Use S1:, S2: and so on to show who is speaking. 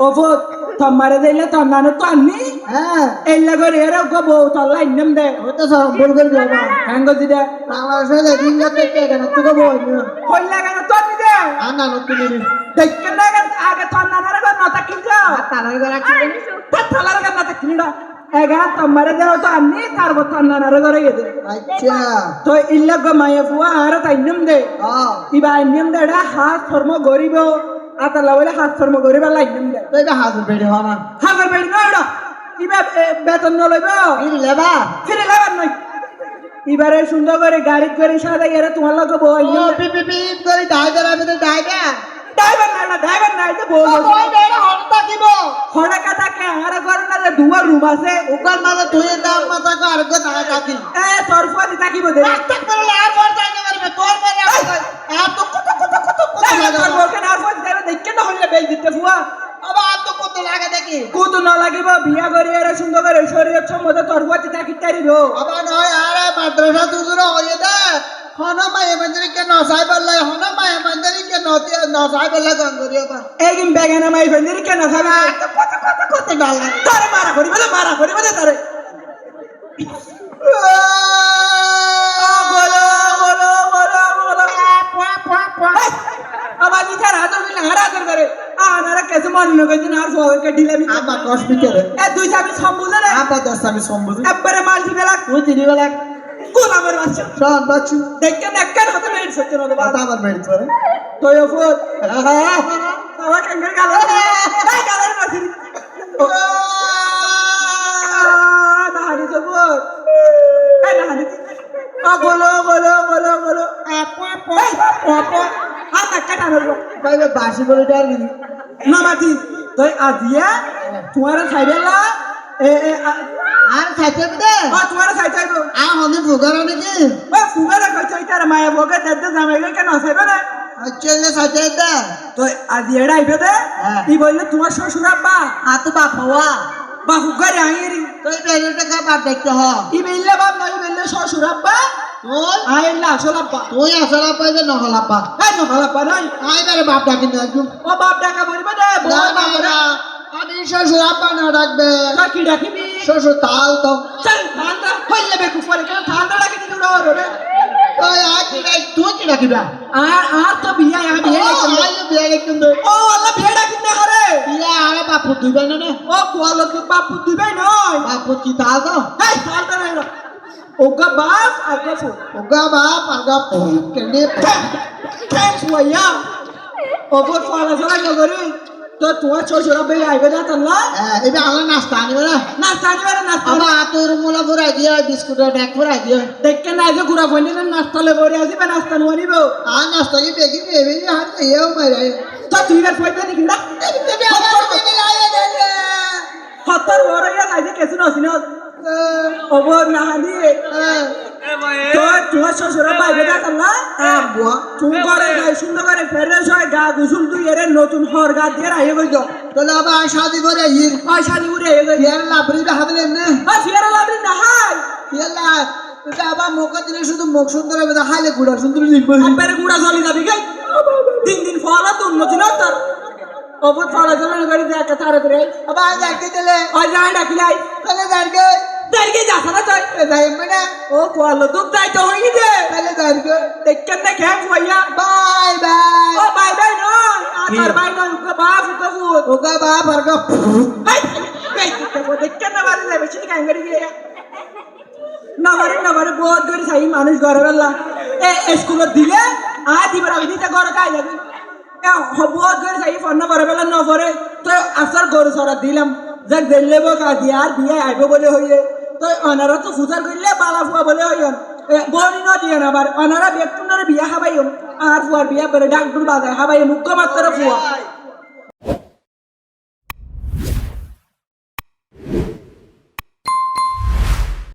S1: ওফত তোমারে দিলে তন্নানো তো আননি?
S2: হ্যাঁ।
S1: এল্লা করে এরা গো বউ তল্লা ইন্নম দে
S2: ওটা সম্বল করে যাবা
S1: হ্যাঙ্গ দিদে
S2: বাংলাদেশে দিন যাতে কেন তোকে বই
S1: কইলা কেন তো দিদে
S2: আর না নতুন
S1: দেখকে না আগে তন্নানারে গো নতা কিনজা
S2: তারাই করে কি
S1: তালার কেন? নতা কিনড়া এগা তোমারে দেও তো আননি তারপর তন্নানারে করে গেদে
S2: আচ্ছা।
S1: তো ইল্লা গো মায়ে ফুয়া আর তাই ইন্নম দে।
S2: হ্যাঁ
S1: ইবা ইন্নম দে এটা হাত ফর্ম গরিব। আতালা বলে হাত ফর্ম গরিব লা ইন্নম দে।
S2: তো এটা হাজার বেড়ে হওয়া না
S1: হাজার বেড়ি নয় এটা ইবা বেতন নলইব
S2: এই লেবা
S1: ফিরে লাগার নয়। এবারে সুন্দর করে গাড়ি করে সাদা এরা তোমার লগে বই
S2: ও পিপি পিপ করে ড্রাইভার আমি তো ড্রাইভার
S1: ড্রাইভার না ড্রাইভার না এটা বল
S2: ওই ড্রাইভার হঠাৎ দিব
S1: খড়া কাটা কে? আর ঘর না যে দুয়ার রুম আছে।
S2: ওকার মাঝে তুই দাম মাথা কো আর কো টাকা কাটি
S1: এ তোর ফুয়াদি তাকিব দে
S2: রাস্তা করে আর বার যাইতে পারবে তোর পরে আর তো কত কত কত কত
S1: এই,
S2: লাগে
S1: তোর বউকে না আর ফুয়াদি যাবে দেখকে না হইলে বেল দিতে ফুয়া
S2: আবার আর তো কত লাগে দেখি?
S1: কুত না লাগিব বিয়া করে এরা সুন্দর করে শরীরের সম্মত তোর ফুয়াদি তাকি তারিব
S2: আবার নয় আর মাদ্রাসা তুজুর হয়ে দে। হন মায়ে মন্দিরে কে নসাই বললে হন মায়ে মন্দিরে কে নতি নসাই বললে গঙ্গরিও বা
S1: এই কিন বেগানা কেন খাবে
S2: আর তো কত কত কত ডাল
S1: তারে মারা করি বলে মারা করি বলে তারে। বলো নিচার হাজার দিন করে। আনারা কেসে মন নগে দিন আর ফোকে ঢিলামি
S2: আবার কষ্ট ভিতরে
S1: এ দুই চাবি সম্বুধে রে
S2: আবার দশ আমি সম্বুধি
S1: একবারে মালটি বেলা
S2: তুই তিনি বেলা
S1: আমার বাচ্চা।
S2: শোন বাচ্চু।
S1: দেখকে দেখকেন হাতে মেরে সত্যি না দেবা
S2: কথা আবার বেড়ে চলে
S1: তো ইও ফোন আমার কাঙ্গার গালা। এই গালার মাসি না হানি তো ফোন এই না হানি আ বলো বলো বলো আর
S2: বাসি বলে
S1: না মাতি তুই আজিয়া তোমার সাইডেলা এ এ আ-
S2: আর খাইতে দে
S1: আ তোমার সাইড আইব
S2: আ হনে ফুগার নাকি?
S1: ওই ফুগারে কই চাই তার মায়া বগে দেতে জামাই গে কেন সাইবে না
S2: চলে খাইতে দে
S1: তো। আজি এড়া আইবে দে
S2: হ্যাঁ।
S1: বললে তোমার শ্বশুর আব্বা?
S2: আ তো বাপ হওয়া।
S1: বা ফুগারে আইরি
S2: তুই বেলে টাকা বাপ দেখতে হ
S1: ই বললে বাপ না ই বললে শ্বশুর আব্বা
S2: তুই
S1: আইলা আসল আব্বা
S2: তুই আসলে পাইবে নহল আপা
S1: এই ন ভালো আব্বা নাই
S2: আই বারে বাপ ডাকি না একদম
S1: ও বাপ ডাকা বলবে
S2: না না
S1: বাপ
S2: না আমি শ্বশুর আপা না ডাকবে
S1: কি ডাকিবি
S2: শ্বশুর তাল তো
S1: চল ঠান্ডা হইলে বেকু কেন ঠান্ডা লাগে দিতে উড়াও রে
S2: তুই আ কি ডাক তুই কি ডাকিবা
S1: আর আর তো বিয়া আমি বিয়ে দেখতে ও, আল্লাহ, বিয়ে
S2: আরে বাপু দিবে না না?
S1: ও কোয়ালো তো বাপু দিবে নয়
S2: বাপু কি তো
S1: এই ঠান্ডা নাই রে ওগা বাপ আর গফু
S2: ওগা বাপ আগা পু কেনে
S1: থ্যাঙ্কস ওয়া ওগো ফালা সারা নগরি তো তোমার শ্বশুর আব্বা আইবে না তাল্লা
S2: এবে আমার নাস্তা আনিবে না?
S1: না জানি বেরে না
S2: আমার আতর মুলা ফুরাই দিয়ে বিস্কুটের ব্যাগ ফুরাই দিয়ে
S1: দেখকে না যে গুড়া ফন্ডি না নাস্তা লে বরে আসিবে নাস্তা নিব।
S2: আর নাস্তা কি বেগি বেবি হাত এও মারে
S1: তো তুই আর ফয়দা দিবি না হতর বড় ইয়া সাইজে কেসু নসিন ওবো না হানি তো তোমার শ্বশুর আব্বা আইবে না তাল্লা
S2: বুয়া
S1: তুমি করে গাই সুন্দর করে ফেরে হয় গা গুসুল তুই এর নতুন হর গা দিয়ে রাইয়ে গই তো
S2: তাহলে আবার শাদি করে ইর
S1: ওই শালি উড়ে এ গই
S2: ইয়ার লাভরি হাবলে না
S1: লাবরি হাই
S2: আবার মুখ দিলে শুধু মুখ সুন্দর হবে হাইলে গুড়া সুন্দর লিখব
S1: গুড়া চলি যাবি গাই দিন দিন ফলা তো উন্নতি না তোর ওপর ফলা চলে গাড়ি দেখা তারে করে
S2: আবার দেখতে দিলে?
S1: ওই যাই ডাকিলাই
S2: তাহলে দাঁড়কে
S1: দাঁড়িয়ে যাস না তুই
S2: যাই মানে
S1: ও কোয়ালো দুধ যাই তো হই দে
S2: তাহলে দাঁড়কে
S1: দেখকেন না খেয়ে ফুয়াইয়া
S2: বাই বাই।
S1: ও বাই বাই নয় আর বাই নয় উকে বাপ উকে ফুট
S2: ওগা বাপ আর গা
S1: দেখকেন না বাড়ি যাবে সেটা কাঙ্গারি গিয়ে। না বারে না বারে বহুত করে সাই মানুষ বেলা এ স্কুলে দিলে আ দিবার আমি দিতে ঘরে কাই যাবি এ বহুত যাই সাই ফোন না করে বেলা না পরে তো আসার গরু সরা দিলাম যাক দিলে বো কা দিয়া আর বিয়ে আইব বলে হইয়ে। তো অনারা তো ফুজার করলে বালা ফুয়া বলে হইয়ন বনি ন দিয়ে আবার অনারা ব্যক্তি বিয়া হাবাইম আর ফুয়ার বিয়া করে ডাকডুল বাজায় হাবাই মুখ্য ফুয়া